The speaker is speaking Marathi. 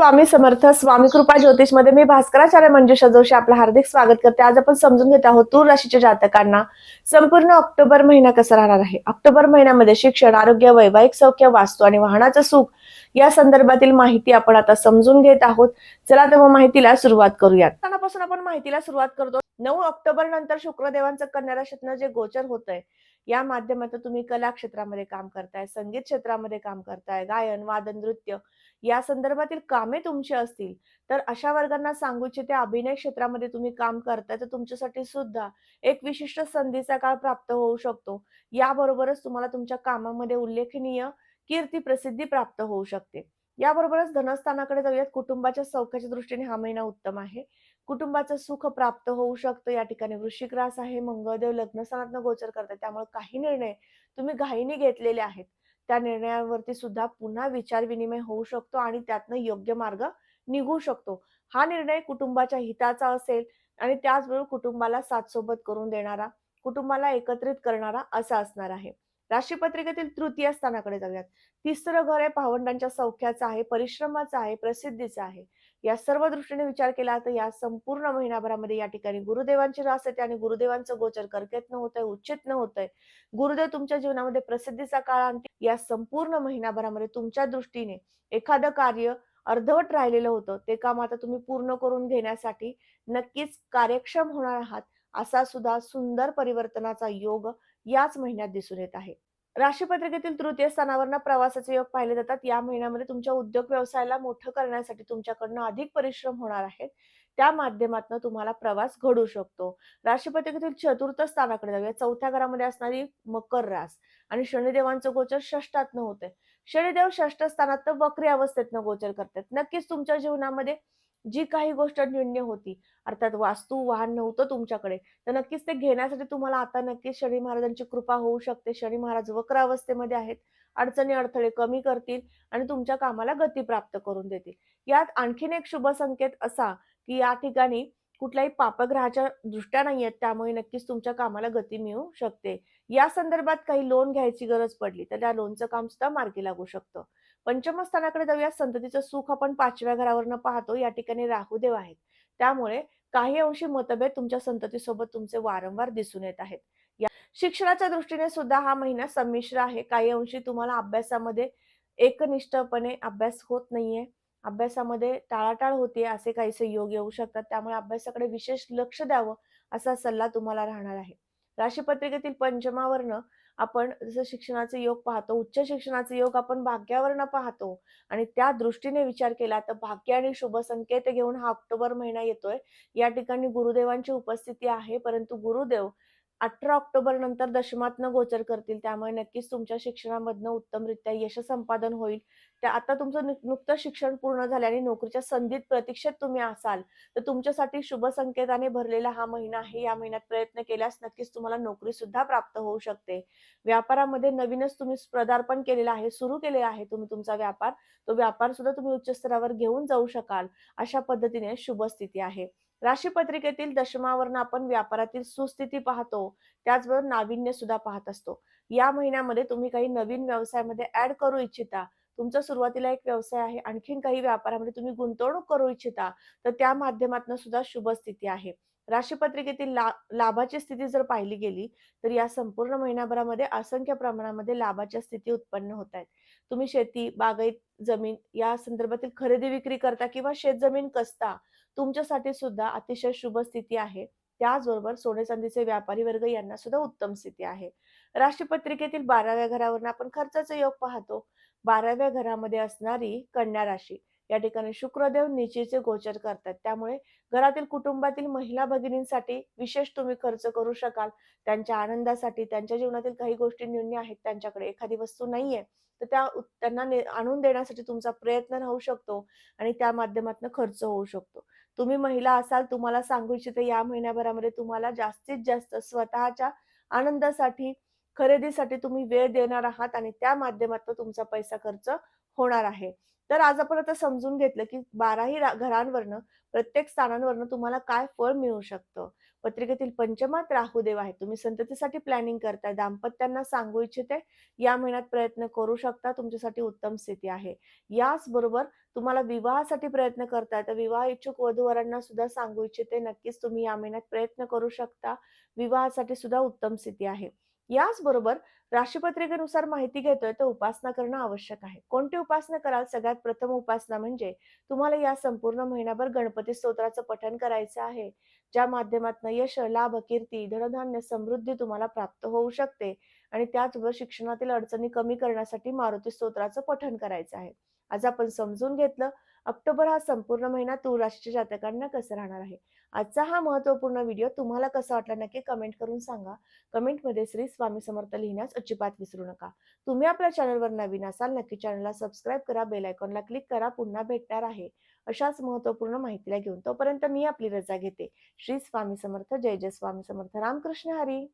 स्वामी समर्थ स्वामी कृपा ज्योतिषमध्ये मी भास्कराचार्य मंजुषा जोशी आपलं हार्दिक स्वागत करते. आज आपण समजून घेत आहोत तूर राशीच्या जातकांना. संपूर्ण ऑक्टोबर महिना कसा राहणार आहे? ऑक्टोबर महिन्यामध्ये शिक्षण आरोग्य वैवाहिक सौख्य वास्तू आणि वाहनाचं सुख या संदर्भातील माहिती आपण आता समजून घेत आहोत. चला तर मग माहितीला सुरुवात करूयात. स्थानापासून आपण माहितीला सुरुवात करतो. नऊ ऑक्टोबर नंतर शुक्रदेवांचं कन्या राशीतनं जे गोचर होत आहे या माध्यमातून तुम्ही कला क्षेत्रामध्ये काम करताय संगीत क्षेत्रामध्ये काम करताय गायन वादन नृत्य या संदर्भातील कामे तुमची असतील. तर अशा वर्गांना सांगू इच्छिते अभिनय क्षेत्रामध्ये तुम्ही काम करताय तर तुमच्यासाठी सुद्धा एक विशिष्ट संधीचा काळ प्राप्त होऊ शकतो. याबरोबरच तुम्हाला तुमच्या कामामध्ये उल्लेखनीय कीर्ती प्रसिद्धी प्राप्त होऊ शकते. याबरोबरच धनस्थानाकडे जाऊयात. कुटुंबाच्या सौख्याच्या दृष्टीने हा महिना उत्तम आहे. कुटुंबाचं सुख प्राप्त होऊ शकतं. या ठिकाणी वृश्चिक रास आहे मंगळदेव लग्नस्थानात गोचर करतात. त्यामुळे काही निर्णय तुम्ही घाईने घेतलेले आहेत. त्या निर्णयांवरती सुद्धा पुन्हा विचार विनिमय होऊ शकतो आणि त्यातनं योग्य मार्ग निघू शकतो. हा निर्णय कुटुंबाच्या हिताचा असेल आणि त्याचबरोबर कुटुंबाला साथसोबत करून देणारा कुटुंबाला एकत्रित करणारा असा असणार आहे. राशीपत्रिकेतील तृतीय स्थानाकडे जाऊयात. तिसरं घर आहे भावंडांच्या सौख्याचं आहे परिश्रमाचं आहे प्रसिद्धीचं आहे. या सर्व दृष्टीने विचार केला तर या संपूर्ण महिनाभरामध्ये या ठिकाणी गुरुदेवांची रास येते आणि गुरुदेवांचं गोचर करकेत न होतंय उच्चित न होतंय. गुरुदेव तुमच्या जीवनामध्ये प्रसिद्धीचा काळ आणते या संपूर्ण महिनाभरामध्ये तुमच्या दृष्टीने एखादं कार्य अर्धवट राहिलेलं होतं ते काम आता तुम्ही पूर्ण करून घेण्यासाठी नक्कीच कार्यक्षम होणार आहात. असा सुद्धा सुंदर परिवर्तनाचा योग याच महिन्यात दिसून येत आहे. राशीपत्रिकेतील तृतीय स्थानावरनं प्रवासाचे योग पाहिले जातात. या महिन्यामध्ये तुमच्या उद्योग व्यवसायाला मोठं करण्यासाठी तुमच्याकडनं अधिक परिश्रम होणार आहेत त्या माध्यमातून तुम्हाला प्रवास घडू शकतो. राशीपत्रिकेतील चतुर्थ स्थानाकडे जाऊया. चौथ्या घरामध्ये असणारी मकर रास आणि शनिदेवांचं गोचर षष्टातनं होते शनिदेव षष्ठ स्थानात वक्री अवस्थेतनं गोचर करतात. नक्कीच तुमच्या जीवनामध्ये जी काही गोष्ट न्यून्य होती. अर्थात वास्तू वाहन नव्हतं तुमच्याकडे. तर नक्कीच ते घेण्यासाठी तुम्हाला आता नक्कीच शनी महाराजांची कृपा होऊ शकते. शनी महाराज वक्र अवस्थेमध्ये आहेत. अडचणी अडथळे कमी करतील आणि तुमच्या कामाला गती प्राप्त करून देतील. यात आणखीन एक शुभ संकेत असा की या ठिकाणी कुठल्याही पापग्रहाच्या दृष्ट्या नाही आहेत त्यामुळे नक्कीच तुमच्या कामाला गती मिळू शकते. या संदर्भात काही लोन घ्यायची गरज पडली तर त्या लोनचं काम सुद्धा मार्गी लागू शकतं. पंचमस्थानाकडे जाऊया. संततीचं सुख आपण पाचव्या घरावरनं पाहतो. या ठिकाणी राहुदेव आहेत. त्यामुळे काही अंशी मतभेद तुमच्या संततीसोबत तुमचे वारंवार दिसून येत आहेत. या शिक्षणाच्या दृष्टीने सुद्धा हा महिना संमिश्र आहे. काही अंशी तुम्हाला अभ्यासामध्ये एकनिष्ठपणे अभ्यास होत नाहीये. अभ्यासामध्ये टाळाटाळ होते असे काहीसे योग येऊ शकतात. त्यामुळे अभ्यासाकडे विशेष लक्ष द्यावं असा सल्ला तुम्हाला राहणार आहे. राशीपत्रिकेतील पंचमावरनं आपण जसं शिक्षणाचे योग पाहतो उच्च शिक्षणाचे योग आपण भाग्यावरनं पाहतो आणि त्या दृष्टीने विचार केला तर भाग्य आणि शुभ संकेत घेऊन हा ऑक्टोबर महिना येतोय. या ठिकाणी गुरुदेवांची उपस्थिती आहे परंतु गुरुदेव अठरा ऑक्टोबर नंतर दशमातनं गोचर करतील. त्यामुळे नक्कीच तुमच्या शिक्षणामधनं उत्तमरित्या यश संपादन होईल. त्या आता तुमचं नु- नुकतं शिक्षण पूर्ण झाल्याने नोकरीच्या संधीत प्रतीक्षेत तुम्ही असाल तर तुमच्यासाठी शुभ संकेताने भरलेला हा महिना आहे. या महिन्यात प्रयत्न केल्यास नक्कीच तुम्हाला नोकरी सुद्धा प्राप्त होऊ शकते. व्यापारामध्ये नवीनच तुम्ही पदार्पण केलेलं आहे सुरू केलेला आहे तुम्ही तुमचा व्यापार. तो व्यापार सुद्धा तुम्ही उच्च स्तरावर घेऊन जाऊ शकाल. अशा पद्धतीने शुभ स्थिती आहे. राशीपत्रिकेतील दशमावरनं आपण व्यापारातील सुस्थिती पाहतो त्याचबरोबर नाविन्य सुद्धा पाहत असतो. या महिन्यामध्ये तुम्ही काही नवीन व्यवसायामध्ये ऍड करू इच्छिता तुमचा सुरुवातीला एक व्यवसाय आहे आणखीन काही व्यापारामध्ये तुम्ही गुंतवणूक करू इच्छिता तर त्या माध्यमातून सुद्धा शुभ स्थिती आहे. राशीपत्रिकेतील ला लाभाची स्थिती जर पाहिली गेली तर या संपूर्ण महिनाभरामध्ये असंख्य प्रमाणामध्ये लाभाच्या स्थिती उत्पन्न होत आहेत. तुम्ही शेती बागायत जमीन या संदर्भातील खरेदी विक्री करता किंवा शेत जमीन कसता तुमच्यासाठी सुद्धा अतिशय शुभ स्थिती आहे. त्याचबरोबर सोने चांदीचे व्यापारी वर्ग यांना सुद्धा उत्तम स्थिती आहे. राशीपत्रिकेतील बाराव्या घरावरून आपण खर्चाचा योग पाहतो. बाराव्या घरामध्ये असणारी कन्या राशी या ठिकाणी शुक्रदेव निचेचे गोचर करतात. त्यामुळे घरातील कुटुंबातील महिला भगिनींसाठी विशेष तुम्ही खर्च करू शकाल. त्यांच्या आनंदासाठी त्यांच्या जीवनातील काही गोष्टी न्यून्य आहेत त्यांच्याकडे एखादी वस्तू नाहीये तर त्या त्यांना आणून देण्यासाठी तुमचा प्रयत्न राहू शकतो आणि त्या माध्यमातून खर्च होऊ शकतो. तुम्ही महिला असाल तुम्हाला सांगू इच्छिते या महिन्याभरामध्ये तुम्हाला जास्तीत जास्त स्वतःच्या आनंदासाठी खरेदीसाठी तुम्ही वेळ देणार आहात आणि त्या माध्यमातून तुमचा पैसा खर्च होणार आहे. तर आज आपण आता समजून घेतलं की बाराही घरांवरनं प्रत्येक स्थानांवरनं तुम्हाला काय फळ मिळू शकतं. पत्रिकेतील पंचमात राहुदेव आहे तुम्ही संततीसाठी प्लॅनिंग करताय दाम्पत्यांना सांगू इच्छिते या महिन्यात प्रयत्न करू शकता तुमच्यासाठी उत्तम स्थिती आहे. याच बरोबर तुम्हाला विवाहासाठी प्रयत्न करताय तर विवाह इच्छुक वधूवरांना सुद्धा सांगू इच्छिते नक्कीच तुम्ही या महिन्यात प्रयत्न करू शकता विवाहासाठी सुद्धा उत्तम स्थिती आहे. याचबरोबर राशिपत्रिकेनुसार राशीपत्रिकेनुसार माहिती घेतोय तर उपासना करणं आवश्यक आहे. कोणती उपासना कराल? सगळ्यात प्रथम उपासना म्हणजे तुम्हाला या संपूर्ण महिनाभर गणपती स्तोत्राचं पठण करायचं आहे ज्या माध्यमातून यश लाभ कीर्ती धनधान्य समृद्धी तुम्हाला प्राप्त होऊ शकते आणि त्याचबरोबर शिक्षणातील अडचणी कमी करण्यासाठी मारुती स्तोत्राचं पठण करायचं आहे. आज आपण समजून घेतलं ऑक्टोबर हा संपूर्ण महिना तूळ राशीच्या जातकांना कसं राहणार आहे? आजचा हा महत्त्वपूर्ण व्हिडिओ तुम्हाला कसा वाटला नक्की कमेंट करून सांगा. कमेंटमध्ये श्री स्वामी समर्थ लिहिण्यास अजिबात विसरू नका. तुम्ही आपल्या चॅनलवर नवीन असाल नक्की चॅनलला सबस्क्राईब करा बेल आयकॉनला क्लिक करा पुन्हा भेटणार आहे अशाच महत्त्वपूर्ण माहितीला घेऊन. तोपर्यंत मी आपली रजा घेते. श्री स्वामी समर्थ जय जय स्वामी समर्थ. रामकृष्ण हरी.